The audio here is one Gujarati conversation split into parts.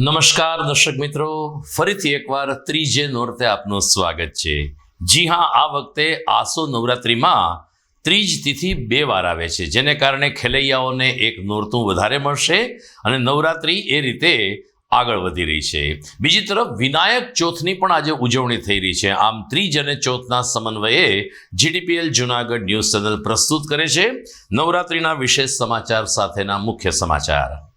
નમસ્કાર દર્શક મિત્રો, ફરીથી એકવાર ત્રીજે નોરતે આપનું સ્વાગત છે. જી હા, આ વખતે આસો નવરાત્રિમાં ત્રીજ તિથિ બે વાર આવે છે, જેને કારણે ખેલૈયાઓને એક નોરતું વધારે મળશે અને નવરાત્રિ એ રીતે આગળ વધી રહી છે. બીજી તરફ, વિનાયક ચોથની પણ આજે ઉજવણી થઈ રહી છે. આમ ત્રીજ અને ચોથના સમન્વયે જીડીપીએલ જુનાગઢ ન્યૂઝ ચેનલ પ્રસ્તુત કરે છે. નવરાત્રિના વિશેષ સમાચાર સાથેના મુખ્ય સમાચાર.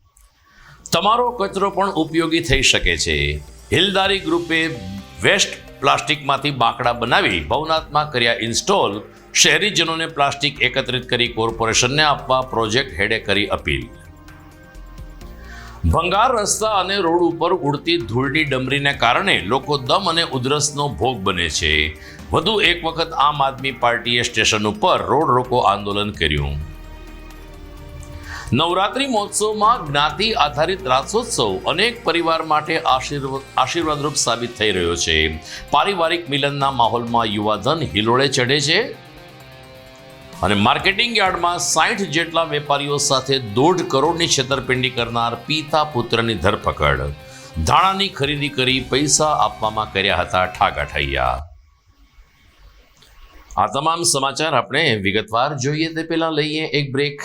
તમારો કચરો પણ ઉપયોગી થઈ શકે છે. હિલદારી ગ્રુપે વેસ્ટ પ્લાસ્ટિકમાંથી બાંકડા બનાવી ભવનાથમાં કર્યા ઇન્સ્ટોલ, શહેરીજનોને પ્લાસ્ટિક એકત્રિત કરી કોર્પોરેશનને આપવા પ્રોજેક્ટ હેડે કરી અપીલ. ભંગાર રસ્તા અને રોડ ઉપર ઉડતી ધૂળની ડમરીને કારણે લોકો દમ અને ઉધરસનો ભોગ બને છે. વધુ એક વખત આમ આદમી પાર્ટીએ સ્ટેશન ઉપર રોડ રોકો આંદોલન કર્યું. નવરાત્રી મહોત્સવમાં જ્ઞાતિ આધારિત રાસોત્સવ અનેક પરિવાર માટે આશીર્વાદ આશીર્વાદરૂપ સાબિત થઈ રહ્યો છે. પારિવારિક મિલનના માહોલમાં યુવાધન હિલોળે ચઢે છે. અને માર્કેટિંગ યાર્ડમાં સાઠ જેટલા વેપારીઓ સાથે દોઢ કરોડની છેતરપિંડી કરનાર પિતા પુત્રની ધરપકડ. ધાણાની ખરીદી કરી પૈસા આપવામાં કર્યા હતા ઠાગાઠૈયા આ તમામ સમાચાર આપણે વિગતવાર જોઈએ તે પહેલાં લઈએ એક બ્રેક.